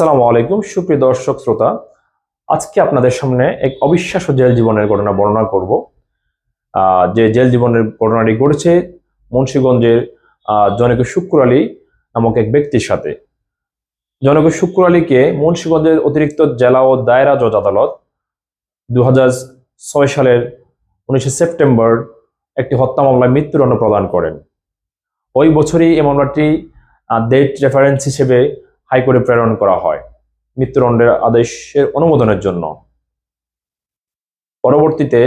আসসালামু আলাইকুম, সুপ্রিয় দর্শক, শ্রোতা। আজকে আপনাদের সামনে এক অবিশ্বাস্য জেল জীবনের ঘটনা বর্ণনা করব। যে জেল জীবনের ঘটনাটি ঘটেছে মুন্সীগঞ্জের জনক শুক্র আলী নামক এক ব্যক্তির সাথে। জনক শুক্র আলীকে মুন্সীগঞ্জের অতিরিক্ত জেলা ও দায়রা জজ আদালত দু সালের উনিশে সেপ্টেম্বর একটি হত্যা মামলায় মৃত্যুদণ্ড প্রদান করেন। ওই বছরই এই মামলাটি ডেট রেফারেন্স হিসেবে হাইকোর্টে প্রেরণ করা হয় মৃত্যুদণ্ডের আদেশের অনুমোদনের জন্য। পরবর্তীতে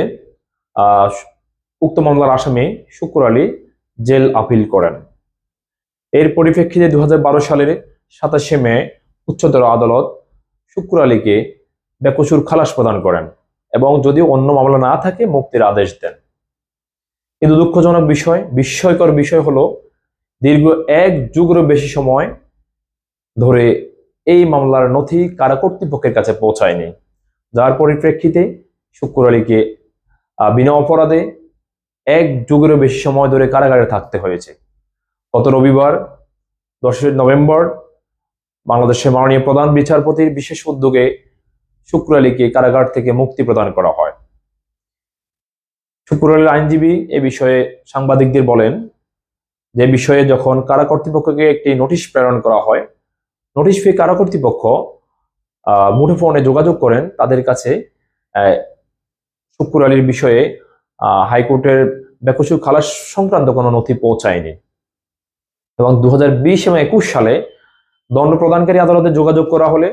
উক্ত মামলার আসামি শুক্র আলী জেল আপিল করেন। এর পরিপ্রেক্ষিতে দু হাজার বারো সালের সাতাশে মে উচ্চতর আদালত শুক্র আলীকে বেকসুর খালাস প্রদান করেন এবং যদি অন্য মামলা না থাকে, মুক্তির আদেশ দেন। কিন্তু দুঃখজনক বিষয়, বিস্ময়কর বিষয় হলো, দীর্ঘ এক যুগেরও বেশি সময় ধরে এই মামলার নথি কারা কর্তৃপক্ষের কাছে পৌঁছায়নি। যার পরিপ্রেক্ষিতে শুক্র আলীকে বিনা অপরাধে এক যুগেরও বেশি সময় ধরে কারাগারে থাকতে হয়েছে। গত রবিবার, দশই নভেম্বর, বাংলাদেশের মাননীয় প্রধান বিচারপতির বিশেষ উদ্যোগে শুক্র আলীকে কারাগার থেকে মুক্তি প্রদান করা হয়। শুক্র আলীর আইনজীবী এ বিষয়ে সাংবাদিকদের বলেন, যে বিষয়ে যখন কারা কর্তৃপক্ষকে একটি নোটিশ প্রেরণ করা হয় নোটিশ পেয়ে কারা কর্তৃপক্ষ মুঠোফোনে যোগাযোগ করেন তাদের কাছে শুক্র আলীর বিষয়ে হাইকোর্টের বেকসুর খালাস সংক্রান্ত কোনো নথি পৌঁছায়নি। এবং দু এবং একুশ সালে দণ্ড প্রদানকারী আদালতে যোগাযোগ করা হলে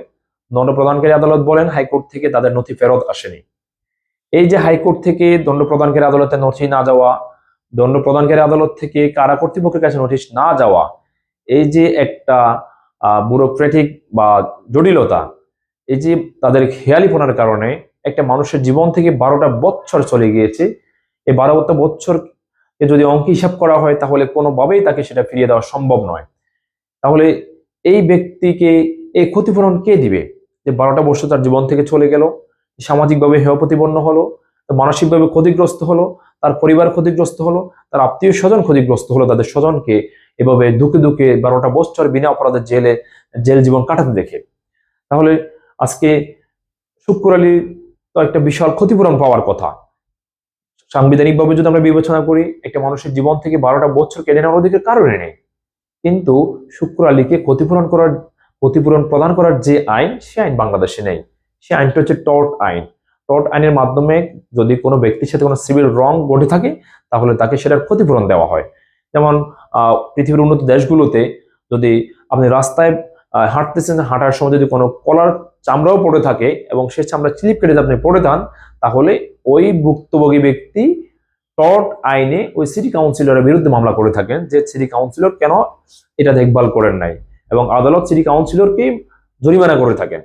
দণ্ড প্রদানকারী আদালত বলেন হাইকোর্ট থেকে তাদের নথি ফেরত আসেনি। এই যে হাইকোর্ট থেকে দণ্ড প্রদানকারী আদালতে নথি না যাওয়া দণ্ড প্রদানকারী আদালত থেকে কারা কর্তৃপক্ষের কাছে নোটিশ না যাওয়া, এই যে একটা ব্যুরোক্রেটিক বা জটিলতা, এই যে তাদের খেয়ালিপনার কারণে একটা মানুষের জীবন থেকে বারোটা বছর চলে গিয়েছে। এই বারোটা বছরকে যদি অঙ্ক হিসাব করা হয়, তাহলে কোনোভাবেই তাকে সেটা ফিরিয়ে দেওয়া সম্ভব নয়। তাহলে এই ব্যক্তিকে এই ক্ষতিপূরণ কে দিবে? যে বারোটা বছর তার জীবন থেকে চলে গেল সামাজিকভাবে হেয় প্রতিপন্ন হলো মানসিকভাবে ক্ষতিগ্রস্ত হলো তার পরিবার ক্ষতিগ্রস্ত হলো, তার আত্মীয় স্বজন ক্ষতিগ্রস্ত হলো, তাদের স্বজনকে এভাবে দুঃখে দুঃখে বারোটা বছর বিনা অপরাধে জেলে, জেল জীবন কাটাতে দেখে। তাহলে আজকে শুক্র আলীর তো একটা বিশাল ক্ষতিপূরণ পাওয়ার কথা। সাংবিধানিকভাবে যদি আমরা বিবেচনা করি, একটা মানুষের জীবন থেকে বারোটা বছর কেড়ে নেওয়ার অধিকার কারণে নেই। কিন্তু শুক্র আলীকে ক্ষতিপূরণ করার, ক্ষতিপূরণ প্রদান করার যে আইন, সে আইন বাংলাদেশে নেই। সে আইনটা হচ্ছে টর্ট আইন। টর্ট আইনের মাধ্যমে যদি কোনো ব্যক্তির সাথে কোনো সিভিল রং ঘটে থাকে, তাহলে তাকে সেটার ক্ষতিপূরণ দেওয়া হয়। যেমন পৃথিবীর উন্নত দেশগুলোতে যদি আপনি রাস্তায় হাঁটতেছেন, হাঁটার সময় যদি কোনো কলার চামড়াও পড়ে থাকে এবং সে চামড়া চিলিপ কেটে আপনি পড়ে যান, তাহলে ওই ভুক্তভোগী ব্যক্তি টর্ট আইনে ওই সিটি কাউন্সিলরের বিরুদ্ধে মামলা করে থাকেন যে সিটি কাউন্সিলর কেন এটা দেখভাল করেন নাই এবং আদালত সিটি কাউন্সিলরকে জরিমানা করে থাকেন।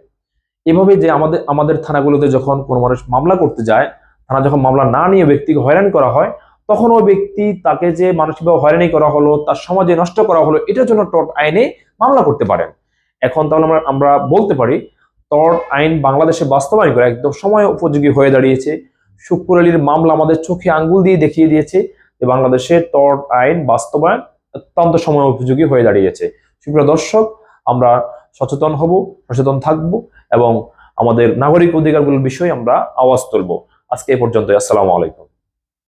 এভাবে যে আমাদের আমাদের থানাগুলোতে যখন কোনো মানুষ মামলা করতে যায়, থানা যখন মামলা না নিয়ে ব্যক্তিকে হয়রান করা হয়, তখন ওই ব্যক্তি তাকে যে মানসিকভাবে হয়রানি করা হলো, তার সমাজে নষ্ট করা হলো, এটার জন্য টট আইনে মামলা করতে পারেন। এখন তাহলে আমরা আমরা বলতে পারি টর্ট আইন বাংলাদেশে বাস্তবায়ন করে একদম সময় উপযোগী হয়ে দাঁড়িয়েছে। শুক্র আলীর মামলা আমাদের চোখে আঙ্গুল দিয়ে দেখিয়ে দিয়েছে যে বাংলাদেশে টর্ট আইন বাস্তবায়ন অত্যন্ত সময় উপযোগী হয়ে দাঁড়িয়েছে। সুপ্রিয় দর্শক, আমরা সচেতন হব, সচেতন থাকব এবং আমাদের নাগরিক অধিকারগুলোর বিষয়ে আমরা আওয়াজ তুলব। আজকে এ পর্যন্ত আসসালামু আলাইকুম।